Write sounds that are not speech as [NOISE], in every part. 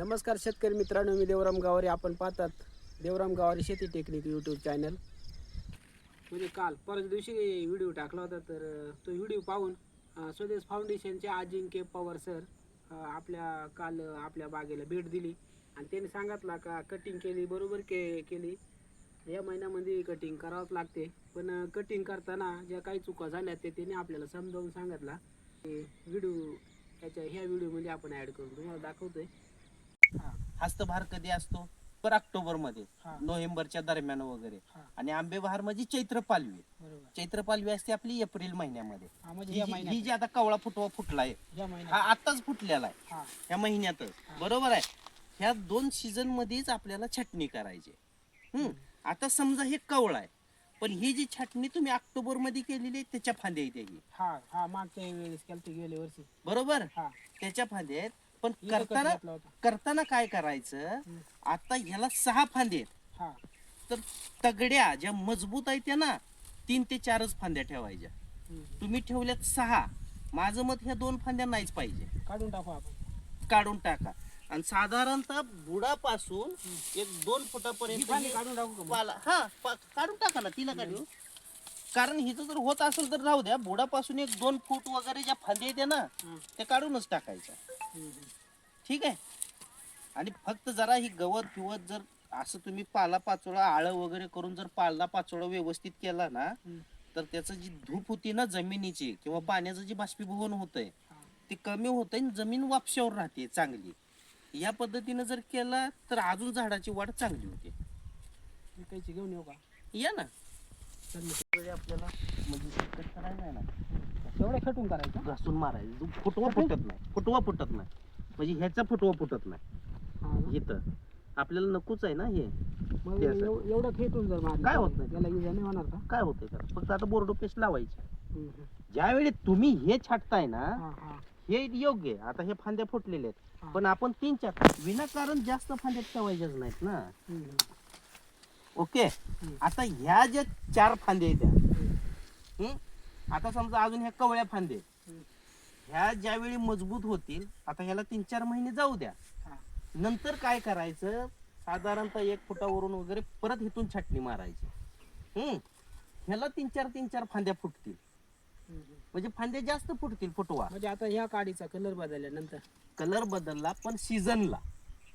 नमस्कार शेतकरी मित्रांनो मी देवराम गावारी. आपण पाहतात देवराम गावारी शेती टेक्निक यूट्यूब चॅनल म्हणजे काल परत दिवशी व्हिडिओ टाकला होता तर तो व्हिडिओ पाहून स्वदेश फाउंडेशनचे अजिंक्य पवार सर आपल्या काल आपल्या बागेला भेट दिली. आणि त्यांनी सांगितलं का कटिंग केली बरोबर के केली. या महिन्यामध्ये कटिंग करावंच लागते. पण कटिंग करताना ज्या काही चुका झाल्या ते त्यांनी आपल्याला समजावून सांगितला. व्हिडिओ त्याच्या ह्या व्हिडिओमध्ये आपण ॲड करून तुम्हाला दाखवतोय. आहे हस्तभार कधी असतो? तर ऑक्टोबरमध्ये हा. नोव्हेंबरच्या दरम्यान वगैरे. हा. आणि आंबेबहार म्हणजे चैत्र पालवी बरोबर. चैत्र पालवी असते आपली एप्रिल महिन्यामध्ये. हा म्हणजे ही जी- ही महिन्यात. जी आता कवळा फुटवा फुटलाय या हा महिन्यात आताच फुटलेला आहे. हा. या महिन्यातच. हा. बरोबर आहे. ह्या दोन सीझन मध्येच आपल्याला छटणी करायची हम्म. आता समजा हे कवळ आहे. पण ही जी छटणी तुम्ही ऑक्टोबरमध्ये केलेली आहे त्याच्या फांद्या आहेत ही हा हा मागच्या वेळेस केलं गेल्या वर्षी. बरोबर? हा. त्याच्या फांद्या आहेत. पण करताना. करताना काय करायचं. आता ह्याला सहा फांदे आहेत. हा. तर तगड्या ज्या मजबूत आहेत त्या ना तीन ते चारच फांद्या ठेवायच्या. तुम्ही ठेवल्यात सहा. माझं मत ह्या दोन फांद्या नाहीच पाहिजे. काढून टाकू आपण. काढून टाका. आणि साधारणतः बुडापासून एक दोन ही फुटापर्यंत फांदी काढून टाकू का मग? पाला हा पा- काढून टाका ना तिला काढू कारण हिचं जर होत असेल तर राहू द्या बुडापासून एक दोन फूट वगैरे ज्या फांद्या येते ना. ते काढूनच टाकायच्या. ठीक आहे आणि फक्त जरा ही गवत फिवत जर असं तुम्ही पाला पाचोळा आळं वगैरे करून जर पाला पाचोळा व्यवस्थित केला ना. तर त्याचं जी धूप होती ना जमिनीची किंवा पाण्याचं जे बाष्पीभवन होतंय. ते कमी होतंय आणि जमीन वापशावर राहते चांगली या पद्धतीनं जर केला तर अजून झाडाची वाढ चांगली होते घेऊन येऊ का या ना त्यावेळी आपल्याला म्हणजे करायचं आहे ना एवढं खटून करायचं. घासून मारायचं. फुटवा फुटत नाही. फुटवा फुटत नाही. म्हणजे ह्याचा फुटवा फुटत नाही? इथं. आपल्याला नकोच आहे ना हे. मग. एव- एवढं खेटून जर मारलं काय तर होत नाही. त्याला इजा नाही होणार का? काय होतंय त्याला? फक्त आता बोर्डो पेस्ट लावायची. हम्म, हम्म. ज्यावेळी तुम्ही हे छाटताय ना हा हा. हे योग्य आहे. आता हे फांद्या फुटलेले आहेत. पण आपण तीन चार विनाकारण जास्त फांद्या ठेवायच्याच नाहीत ना. हम्म, हम्म. ओके. आता ह्या ज्या चार फांद्या आहेत? आता समजा अजून ह्या कवळ्या फांदे. ह्या ज्यावेळी मजबूत होतील आता ह्याला तीन चार महिने जाऊ द्या. नंतर काय करायचं? साधारणतः एक फुटावरून वगैरे परत इथून छाटणी मारायची. हम्म? ह्याला तीन चार तीन चार फांद्या फुटतील. म्हणजे फांद्या जास्त फुटतील फुटवा. म्हणजे आता ह्या काडीचा कलर बदलल्यानंतर. कलर बदलला पण सीझनला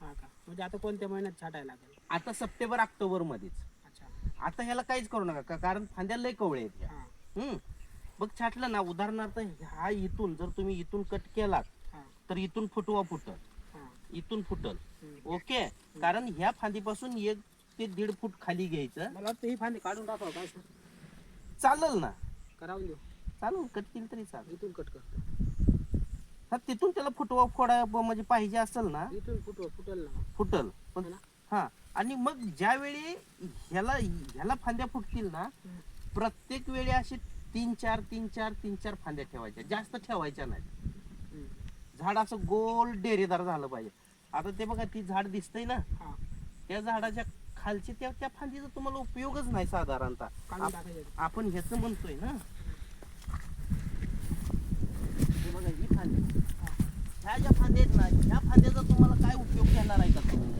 हा म्हणजे आता कोणत्या महिन्यात छाटायला लागेल? आता सप्टेंबर ऑक्टोबर मध्येच. अच्छा. आता ह्याला काहीच करू नका का- कारण फांद्या लय कवळे आहेत ह्या. हा. हम्म. मग छाटलं ना उदाहरणार्थ हा इथून जर तुम्ही इथून कट केलात हा. तर इथून फुटवा फुटल. हा. इथून फुटल. हम्म. ओके? कारण ह्या फांदीपासून एक ते दीड फूट खाली घ्यायचं. मला वाटतं ही फांदी काढून टाकावं काय सर? चालेल ना. करावून देऊ. चालेल कट केली तरी चालेल इथून कट करतो. हा तिथून त्याला फुटवा फोडा ब- म्हणजे पाहिजे असेल ना? इथून फुटव फुटल ना. फुटल. पण है आणि मग ज्यावेळी ह्याला ह्याला फांद्या फुटतील ना हम्म. प्रत्येक वेळी असे तीन चार तीन चार तीन चार फांद्या ठेवायच्या. जास्त ठेवायच्या नाही. हम्म. झाड असं गोल डेरेदार झालं पाहिजे. आता ते बघा ती झाड दिसतंय ना. हा. त्या झाडाच्या खालची त्या त्या फांदीचा तुम्हाला उपयोगच नाही साधारणतः. काढून आप- टाकायचं. आपण ह्याच म्हणतोय ना हे बघा ही फांदी ह्या ज्या फांद्या आहेत ना ह्या फांद्याचा तुम्हाला काय उपयोग घेणार आहे का तुम्ही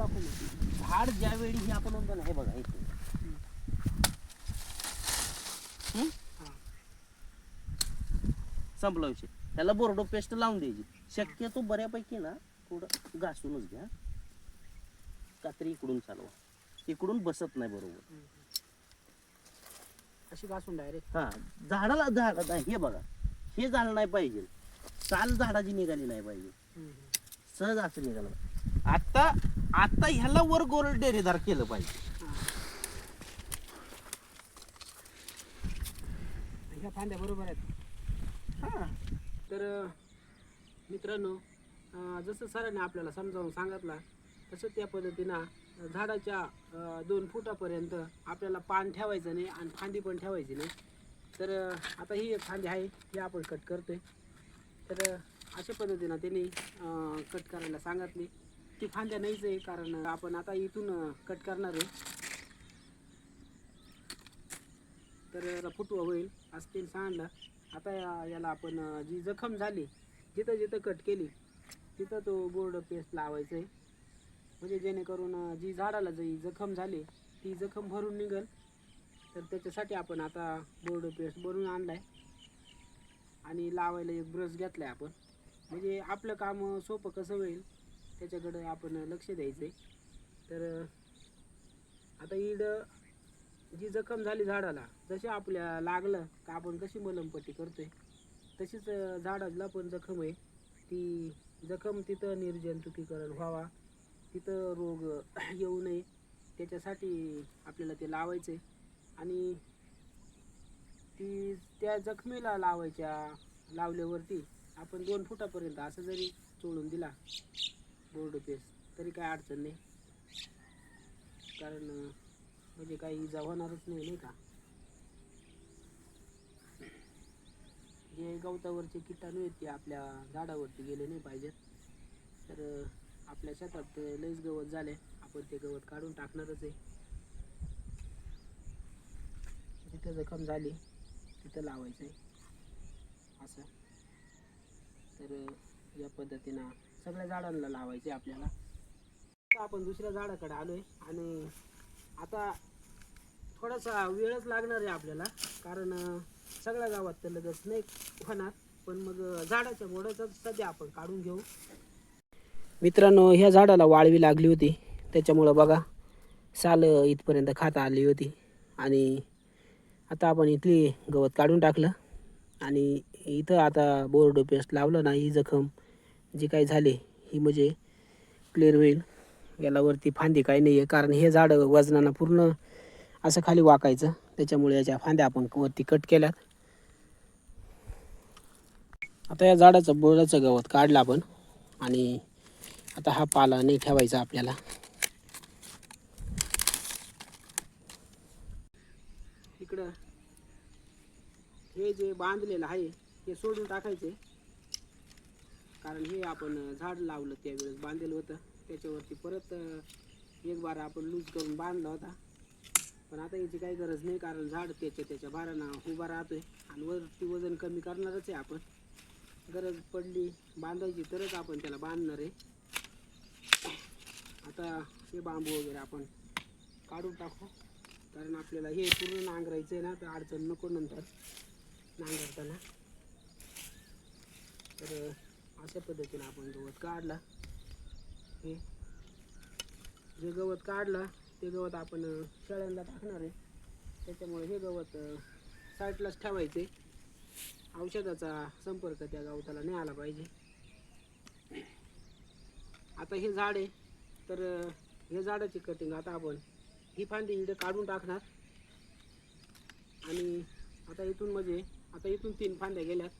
मग झाड ज्यावेळी हे आपण म्हणतो ना हे बघा इथे संपला विषय. त्याला बोर्डो पेस्ट लावून द्यायची. शक्यतो बऱ्यापैकी ना थोडं घासूनच घ्या. कात्री इकडून चालवा. इकडून बसत नाही बरोबर. अशी घासून डायरेक्ट हा झाडाला झाड हे बघा. हे झालं नाही पाहिजे. चाल झाडाची निघाली नाही पाहिजे. सहज असं निघालं. आता आता ह्याला वर गोल डेरेदार केलं पाहिजे. ह्या फांद्या बरोबर आहेत. हा. तर अं, मित्रांनो अं, जसं सरांनी आपल्याला समजावून सांगितलं तसं त्या पद्धतीनं झाडाच्या अं, दोन फुटापर्यंत आपल्याला पान ठेवायचं नाही आणि फांदी पण ठेवायची नाही. तर अं, आता ही एक फांदी आहे ही आपण कट करतोय. तर अं, अशा पद्धतीनं त्यांनी कट करायला सांगितली. ती फांद्या नाहीच आहे कारण आपण आता इथून कट करणार आहे. तर फुटवा होईल असं त्यांनी सांगितलं आता या- याला आपण जी जखम झाली जिथं जिथं कट केली तिथं तो बोर्ड पेस्ट लावायचा आहे. म्हणजे जेणेकरून जी झाडाला जी जखम झाली ती जखम भरून निघल. तर त्याच्यासाठी आपण आता बोर्ड पेस्ट बनवून आणलाय. आणि लावायला एक ब्रश घेतला आहे आपण. म्हणजे आपलं काम सोपं कसं होईल त्याच्याकडं आपण लक्ष द्यायचं आहे तर आता इड जी जखम झाली झाडाला जशी आपल्या लागलं का आपण कशी मलमपट्टी करतो आहे तशीच झाडाला पण जखम आहे. ती जखम तिथं निर्जंतुकीकरण व्हावा. तिथं रोग [CLEARS THROAT] येऊ नये. त्याच्यासाठी आपल्याला ते लावायचं आहे आणि ती त्या जखमेला लावायच्या लावल्यावरती आपण दोन फुटापर्यंत असं जरी चोळून दिला बोर्ड पेस तरी काय अडचण नाही. कारण म्हणजे काही इजा होणारच नाही नाही का? जे गवतावरचे किटाणू आहेत ते आपल्या झाडावरती गेले नाही पाहिजेत. तर आपल्या शेतात लईच गवत झाले. आपण ते गवत काढून टाकणारच आहे. जिथं जखम झाली तिथं लावायचं आहे असं. तर या पद्धतीनं सगळ्या झाडांना लावायचे आपल्याला. आता आपण दुसऱ्या झाडाकडे आलोय आणि आता थोडासा वेळच लागणार आहे आपल्याला कारण सगळ्या गावात तर लगेच नाही होणार पण मग झाडाच्या मोडाचा सध्या आपण काढून घेऊ. मित्रांनो ह्या झाडाला वाळवी लागली होती. त्याच्यामुळं बघा साल इथपर्यंत खाता आली होती. आणि आता आपण इथली गवत काढून टाकलं. आणि इथं आता बोर्ड पेस्ट लावलं ना ही जखम जे काही झाले ही म्हणजे क्लिअर होईल. याला वरती फांदी काही नाही आहे कारण हे झाड वजनानं पूर्ण असं खाली वाकायचं. त्याच्यामुळे याच्या फांद्या आपण वरती कट केल्यात. आता या झाडाचं बोळाचं गवत काढलं आपण. आणि आता हा पाला नाही ठेवायचा आपल्याला. इकडं हे जे बांधलेलं आहे हे सोडून टाकायचे. कारण हे आपण झाड लावलं त्यावेळेस बांधलेलं होतं. त्याच्यावरती परत एक बार आपण लूज करून बांधला होता. पण आता याची काही गरज नाही कारण झाड त्याच्या त्याच्या भारानं उभा राहतोय आणि वरती वजन कमी करणारच आहे आपण. गरज पडली बांधायची तरच आपण त्याला बांधणार आहे. आता हे बांबू वगैरे आपण काढून टाकू. कारण आपल्याला हे पूर्ण नांगरायचं आहे ना तर अडचण नको नंतर नांगरताना. तर अशा पद्धतीने आपण गवत काढला. हे. जे गवत काढलं ते गवत आपण शेळ्यांना टाकणार आहे. त्याच्यामुळे हे गवत साईडलाच ठेवायचे. औषधाचा संपर्क त्या गवताला नाही आला पाहिजे. आता हे झाड आहे तर हे झाडाची कटिंग आता आपण ही फांदी इकडे काढून टाकणार. आणि आता इथून म्हणजे आता इथून तीन फांद्या गेल्यात.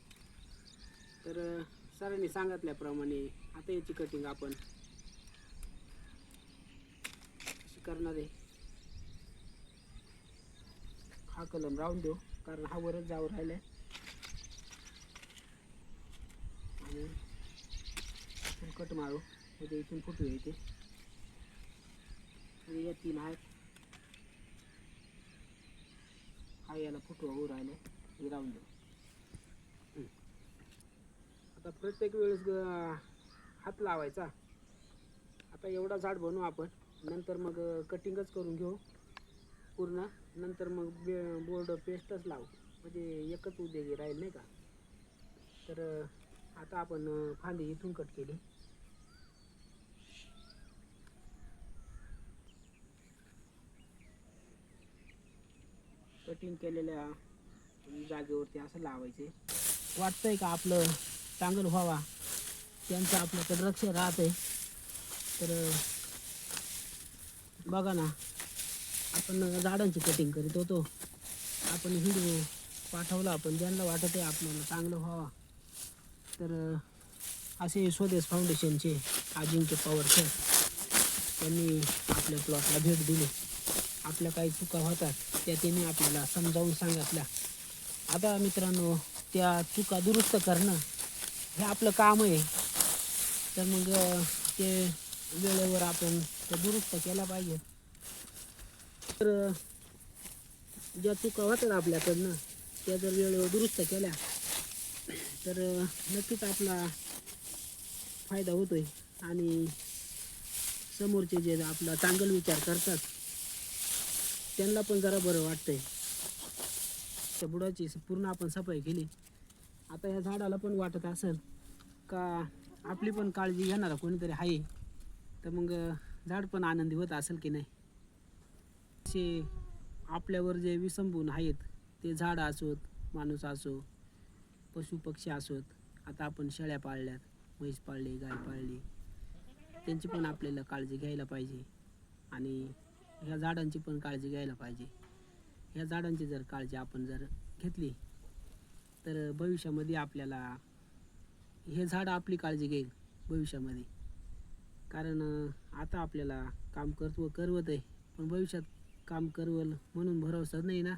तर सरांनी सांगितल्याप्रमाणे आता याची कटिंग आपण अशी करणार आहे? हा कलम राहून देऊ कारण हा वरच जाऊ राहिला आणि इथून कट मारू म्हणजे इथून फुटू येते. आणि या तीन आहेत. हा याला फुटवा होऊ राहिले हे राहून देऊ. आता प्रत्येक वेळेस ग- हात लावायचा. आता एवढा झाड बनवू आपण. नंतर मग कटिंगच करून घेऊ. पूर्ण. नंतर मग बे बोर्ड पेस्टच लावू. म्हणजे एकच उद्योगी राहील नाही का? तर आता आपण फांदी इथून कट केली. कटिंग केलेल्या जागेवरती असं लावायचे. वाटतंय का आपलं? चांगलं व्हावा. त्यांचं आपल्याकडे लक्ष राहत. आहे तर बघा ना आपण झाडांची कटिंग करीत होतो. आपण व्हिडिओ पाठवला आपण ज्यांना वाटत आहे आपल्याला चांगलं व्हावा. तर असे स्वदेश फाउंडेशनचे अजिंक्य पवार सर त्यांनी आपल्या प्लॉटला भेट दिली. आपल्या काही चुका होतात त्या त्यांनी आपल्याला समजावून सांगितल्या. आता मित्रांनो त्या चुका दुरुस्त करणं हे आपलं काम आहे. तर मग ते वेळेवर आपण ते दुरुस्त केला पाहिजे. तर ज्या चुका होतात आपल्याकडनं त्या जर वेळेवर दुरुस्त केल्या तर नक्कीच आपला फायदा होतोय. आणि समोरचे जे आपला चांगला विचार करतात त्यांना पण जरा बरं वाटतंय. त्या बुडाची पूर्ण आपण सफाई केली. आता ह्या झाडाला पण वाटत असेल का आपली पण काळजी घेणारा कोणीतरी आहे. तर मग झाड पण आनंदी होत असेल की नाही? असे आपल्यावर जे विसंबून आहेत ते झाड असोत माणूस असो पशुपक्षी असोत आता आपण शेळ्या पाळल्यात म्हैस पाळली गाय पाळली त्यांची पण आपल्याला काळजी घ्यायला पाहिजे आणि ह्या झाडांची पण काळजी घ्यायला पाहिजे. ह्या झाडांची जर काळजी आपण जर घेतली तर भविष्यामध्ये आपल्याला हे झाड आपली काळजी घेईल भविष्यामध्ये. कारण आता आपल्याला काम करतो करवत आहे. पण भविष्यात काम करवल म्हणून भरोसा नाही ना.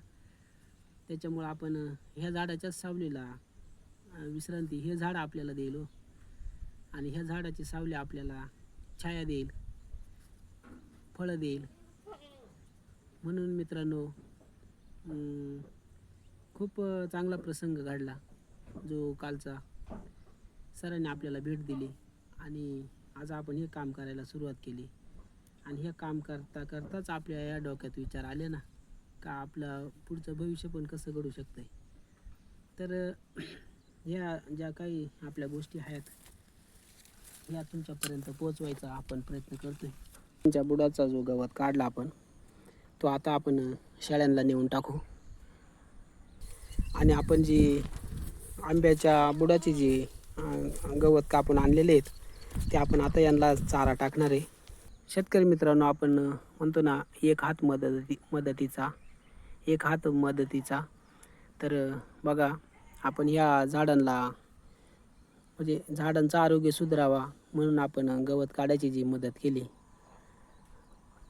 त्याच्यामुळं आपण ह्या झाडाच्याच सावलीला विश्रांती हे झाड आपल्याला देईल हो. आणि ह्या झाडाची सावली आपल्याला छाया देईल. फळं देईल. म्हणून मित्रांनो खूप चांगला प्रसंग घडला. जो कालचा सरांनी आपल्याला भेट दिली आणि आज आपण हे काम करायला सुरुवात केली. आणि हे काम करता करताच आपल्या या डोक्यात विचार आले ना का आपलं पुढचं भविष्य पण कसं घडू शकतंय? तर ह्या ज्या काही आपल्या गोष्टी आहेत ह्या तुमच्यापर्यंत पोचवायचा आपण प्रयत्न करतोय. तुमच्या बुडाचा जो गवत काढला आपण तो आता आपण अं, शेळ्यांना नेऊन टाकू. आणि आपण जी आंब्याच्या बुडाची जी गवत कापून आणलेले आहेत ते आपण आता यांना चारा टाकणार आहे. शेतकरी मित्रांनो आपण म्हणतो ना एक हात मदती मदतीचा एक हात मदतीचा. तर बघा आपण ह्या झाडांना म्हणजे झाडांचं आरोग्य सुधारावा म्हणून आपण गवत काढायची जी मदत केली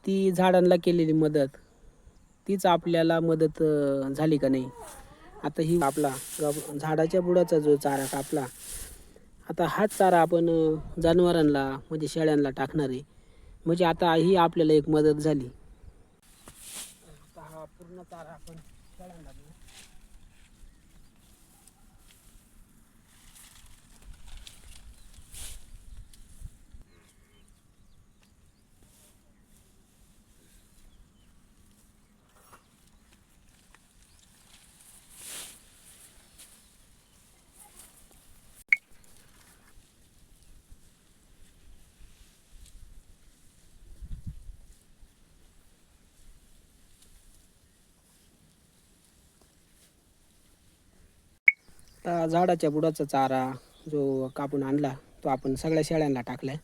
ती झाडांना केलेली मदत तीच आपल्याला मदत झाली का नाही? आता ही आपला झाडाच्या बुडाचा जो चारा कापला आता हाच चारा आपण जनावरांना म्हणजे शेळ्यांना टाकणार आहे. म्हणजे आता ही आपल्याला एक मदत झाली. आता हा पूर्ण चारा आपण शेळ्यांना देऊ आता झाडाच्या बुडाचा चारा जो कापून आणला तो आपण सगळ्या शेळ्यांना टाकलाय.